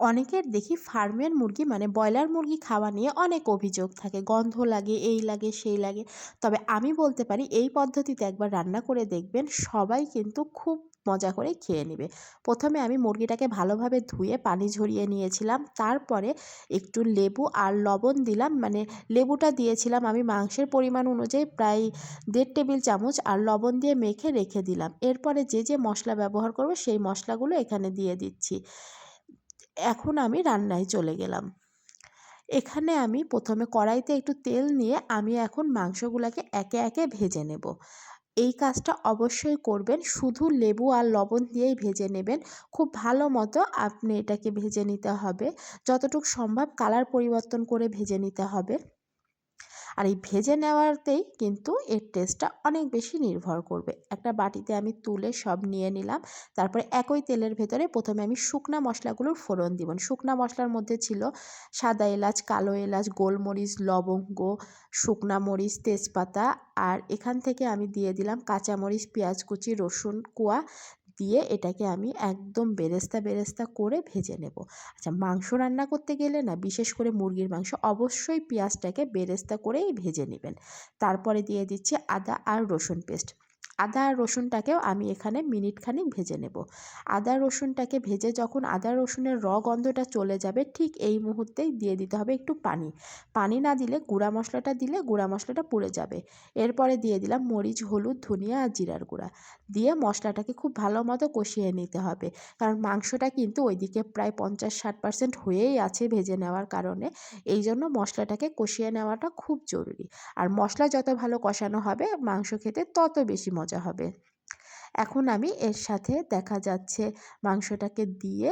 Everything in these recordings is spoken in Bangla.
অনেকের দেখি ফার্মের মুরগি মানে ব্রয়লার মুরগি খাওয়া নিয়ে অনেক অভিযোগ থাকে। গন্ধ লাগে, এই লাগে, সেই লাগে। তবে আমি বলতে পারি, এই পদ্ধতিতে একবার রান্না করে দেখবেন, সবাই কিন্তু খুব মজা করে খেয়ে নেবে। প্রথমে আমি মুরগিটাকে ভালোভাবে ধুয়ে পানি ঝরিয়ে নিয়েছিলাম। তারপরে একটু লেবু আর লবণ দিলাম। মানে লেবুটা দিয়েছিলাম আমি মাংসের পরিমাণ অনুযায়ী প্রায় দেড় টেবিল চামচ আর লবণ দিয়ে মেখে রেখে দিলাম। এরপরে যে যে মশলা ব্যবহার করব, সেই মশলাগুলো এখানে দিয়ে দিচ্ছি। এখন আমি রান্নায় চলে গেলাম। এখানে আমি প্রথমে কড়াইতে একটু তেল নিয়ে আমি এখন মাংসগুলোকে একে একে ভেজে নেব। এই কাজটা অবশ্যই করবেন, শুধু লেবু আর লবণ দিয়েই ভেজে নেবেন। খুব ভালো মতো আপনি এটাকে ভেজে নিতে হবে। যতটুকু সম্ভব কালার পরিবর্তন করে ভেজে নিতে হবে। আর এই ভেজে নেওয়াতেই কিন্তু এর টেস্টটা অনেক বেশি নির্ভর করবে। একটা বাটিতে আমি তুলে সব নিয়ে নিলাম, তারপরে একই তেলের ভেতরে প্রথমে আমি শুকনা মশলাগুলোর ফোড়ন দিব। শুকনা মশলার মধ্যে ছিল সাদা এলাচ, কালো এলাচ, গোলমরিচ, লবঙ্গ, শুকনা মরিচ, তেজপাতা, আর এখান থেকে আমি দিয়ে দিলাম কাঁচামরিচ, পেঁয়াজ কুচি, রসুন কুয়া দিয়ে এটাকে আমি একদম বেরেস্তা বেরেস্তা করে ভেজে নেব। আচ্ছা মাংস রান্না করতে গেলে না, বিশেষ করে মুরগির মাংস, অবশ্যই পেঁয়াজটাকে বেরেস্তা করেই ভেজে নেবেন। তারপরে দিয়ে দিচ্ছি আদা আর রসুন পেস্ট। আদা আর রসুনটাকেও আমি এখানে মিনিট খানিক ভেজে নেব। আদা, রসুনটাকে ভেজে যখন আদা, রসুনের র গন্ধটা চলে যাবে, ঠিক এই মুহূর্তেই দিয়ে দিতে হবে একটু পানি। পানি না দিলে, গুঁড়া মশলাটা দিলে গুঁড়া মশলাটা পুড়ে যাবে। এরপরে দিয়ে দিলাম মরিচ, হলুদ, ধনিয়া আর জিরার গুঁড়া। দিয়ে মশলাটাকে খুব ভালো মতো কষিয়ে নিতে হবে। কারণ মাংসটা কিন্তু ওইদিকে প্রায় পঞ্চাশ, ষাট পার্সেন্ট হয়েই আছে ভেজে নেওয়ার কারণে। এই জন্য মশলাটাকে কষিয়ে নেওয়াটা খুব জরুরি। আর মশলা যত ভালো কষানো হবে, মাংস খেতে তত বেশি মজা হবে। এখন আমি এর সাথে দেখা যাচ্ছে মাংসটাকে দিয়ে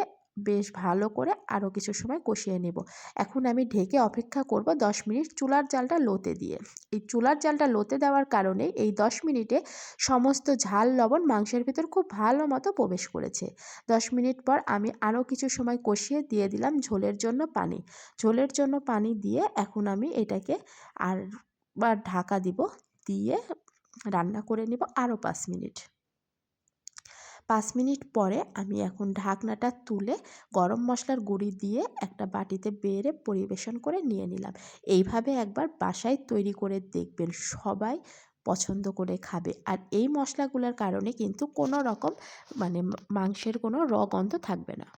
বেশ ভালো করে আরও কিছু সময় কষিয়ে নেব। এখন আমি ঢেকে অপেক্ষা করব দশ মিনিট চুলার জালটা লোতে দিয়ে। এই চুলার জালটা লোতে দেওয়ার কারণে এই দশ মিনিটে সমস্ত ঝাল লবণ মাংসের ভিতর খুব ভালো মতো প্রবেশ করেছে। দশ মিনিট পর আমি আরও কিছু সময় কষিয়ে দিয়ে দিলাম ঝোলের জন্য পানি। ঝোলের জন্য পানি দিয়ে এখন আমি এটাকে আর বার ঢাকা দিব। দিয়ে রান্না করে নেব আরও পাঁচ মিনিট। পাঁচ মিনিট পরে আমি এখন ঢাকনাটা তুলে গরম মশলার গুঁড়ি দিয়ে একটা বাটিতে বেড়ে পরিবেশন করে নিয়ে নিলাম। এইভাবে একবার বাসায় তৈরি করে দেখবেন সবাই পছন্দ করে খাবে। আর এই মশলাগুলোর কারণে কিন্তু কোনো রকম মানে মাংসের কোনো র গন্ধ থাকবে না।